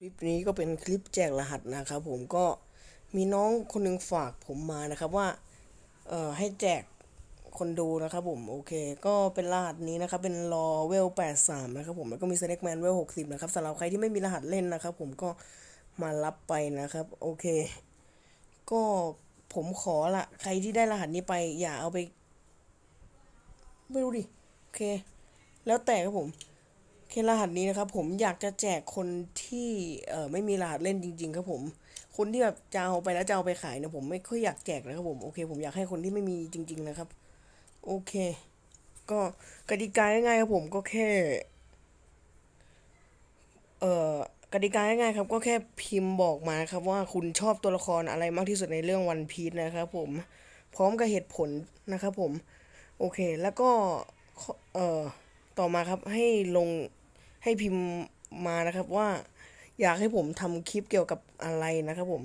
คลิปนี้ก็เป็นคลิปแจกรหัสนะครับผมก็มีน้องคนหนึงฝากผมมานะครับว่าเอ่อให้แจกคนดูนะครับผมโอเค ก็เป็นรหัสนี้นะครับเป็นรอเวล83นะครับผมแล้วก็มี Select Man เวล60นะครับสำหรับใครที่ไม่มีรหัสเล่นนะครับ ผมก็มารับไปนะครับโอเค ก็ผมขอละใครที่ได้รหัสนี้ไป อย่าเอาไป ไม่รู้ดิโอเค แล้วแต่ครับผม เครหัสนี้นะครับผมอยากจะแจกคนที่เอ่อไม่มีรหัสเล่นจริง ๆ ครับผม คนที่แบบจะเอาไปแล้วจะเอาไปขายนี่ยผมไม่ค่อยอยากแจกนะครับผมโอเค ผมอยากให้คนที่ไม่มีจริง ๆ นะครับ โอเค ก็กติกาง่ายๆครับผมก็แค่ เอ่อกติกาง่ายๆครับ ก็แค่พิมพ์บอกมาครับว่าคุณชอบตัวละครอะไรมากที่สุดในเรื่องวันพี e นะครับผมพร้อมกับเหตุผลนะครับผม โอเค แล้วก็ เอ่อ ต่อมาครับให้ลง ให้พิมพ์มานะครับว่าอยากให้ผมทำคลิปเกี่ยวกับอะไรนะครับผม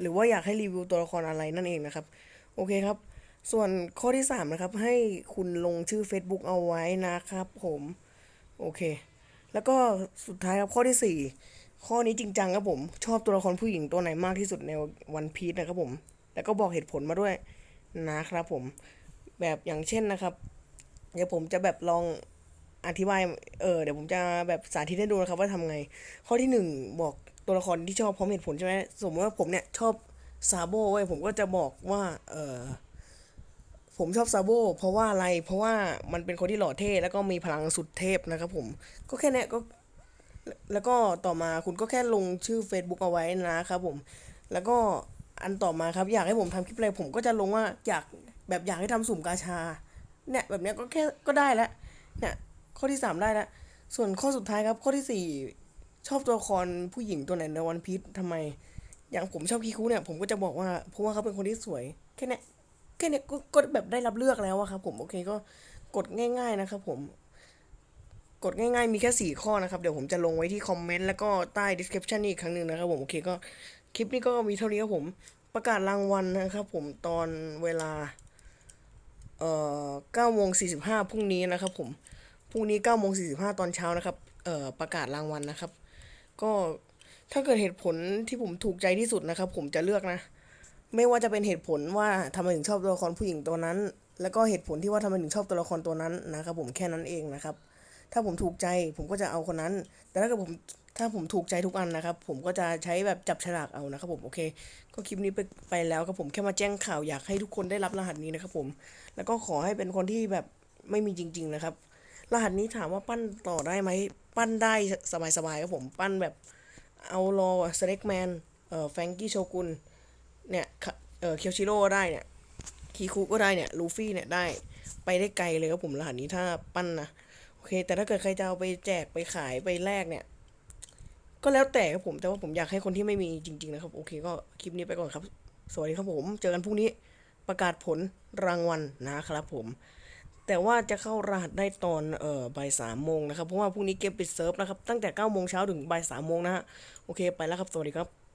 หรือว่าอยากให้รีวิวตัวละครอะไรนั่นเองนะครับ โอเคครับ ส่วนข้อที่สามนะครับ ให้คุณลงชื่อ Facebook เอาไว้นะครับ ผมโอเค แล้วก็สุดท้ายครับข้อที่สี่ข้อนี้จริงจังครับผม ชอบตัวละครผู้หญิงตัวไหนมากที่สุดในวันพี e นะครับผม แล้วก็บอกเหตุผลมาด้วยนะครับผม แบบอย่างเช่นนะครับ เดี๋ยวผมจะแบบลอง อธิบายเออเดี๋ยวผมจะแบบสาธิตให้ดูนะครับว่าทำไง ข้อที่หนึ่งบอกตัวละครที่ชอบพร้อมเหตุผลใช่ไหมสมมติว่าผมเนี่ยชอบซาโบเว้ยผมก็จะบอกว่าเออผมชอบซาโบเพราะว่าอะไรเพราะว่ามันเป็นคนที่หล่อเท่แล้วก็มีพลังสุดเทพนะครับผมก็แค่นี้ก็แล้วก็ต่อมาคุณก็แค่ลงชื่อ Facebook เอาไว้นะครับผม แล้วก็อันต่อมาครับอยากให้ผมทำคลิปอะไรผมก็จะลงว่าอยากแบบอยากให้ทำสุ่มกาชา เนี่ยแบบเนี้ยก็แค่ก็ได้แล้วเนี่ย ข้อที่สามได้ล้วส่วนข้อสุดท้ายครับ ข้อที่สี่ชอบตัวละครผู้หญิงตัวไหนในวันพีชทำไม อย่างผมชอบคิคุเนี่ยผมก็จะบอกว่าเพราะว่าเขาเป็นคนที่สวย แค่นี้แค่นี้ก็ก็แบบได้รับเลือกแล้วอะครับ ผมโอเคก็กดง่าย ๆนะครับ ผม กดง่ายๆมีแค่สี่ข้อนะครับ เดี๋ยวผมจะลงไว้ที่คอมเมนต์แล้วก็ใต้ description อีกครั้งหนึ่งนะครับผมโอเคก็คลิปนี้ก็มีเท่านี้ครับผม ประกาศรางวัลนะครับ ผมตอนเวลาเอ่อ9โมง45พรุ่งนี้นะครับ ผม พรุ่งนี้9โมง45ตอนเช้านะครับ เอ่อ ประกาศรางวัลนะครับ ก็ถ้าเกิดเหตุผลที่ผมถูกใจที่สุดนะครับ ผมจะเลือกนะ ไม่ว่าจะเป็นเหตุผลว่าทำไมถึงชอบตัวละครผู้หญิงตัวนั้น แล้วก็เหตุผลที่ว่าทำไมถึงชอบตัวละครตัวนั้นนะครับ ผมแค่นั้นเองนะครับ ถ้าผมถูกใจผมก็จะเอาคนนั้น แต่ถ้าเกิดผมถ้าผมถูกใจทุกอันนะครับ ผมก็จะใช้แบบจับฉลากเอานะครับผมโอเค ก็คลิปนี้ไปไปแล้วครับผมแค่มาแจ้งข่าวอยากให้ทุกคนได้รับรหัสนี้นะครับผม แล้วก็ขอให้เป็นคนที่แบบไม่มีจริง ๆ นะครับ รหัสนี้ถามว่าปั้นต่อได้ไหม ปั้นได้สบายๆครับผม ปั้นแบบเอารอสเล็กแมนเอ่อแฟงกี้โชกุนเนี่ยเอ่อเคียวชิโร่ได้เนี่ยคีคุก็ได้เนี่ยลูฟี่เนี่ยได้ไปได้ไกลเลยครับผมรหัสนี้ถ้าปั้นนะโอเค แต่ถ้าเกิดใครจะเอาไปแจกไปขายไปแลกเนี่ย ก็แล้วแต่ครับผมแต่ว่าผมอยากให้คนที่ไม่มีจริง ๆ นะครับ โอเค ก็คลิปนี้ไปก่อนครับ สวัสดีครับผม เจอกันพรุ่งนี้ประกาศผลรางวัลนะครับผม แต่ว่าจะเข้ารหัสได้ตอนเอ่อบ่ายสามโมงนะครับ เพราะว่าพรุ่งนี้เกมปิดเซิร์ฟนะครับ ตั้งแต่9ก้าโมงเช้าถึงบ่ายสามโมงนะฮะ โอเค ไปแล้วครับ สวัสดีครับ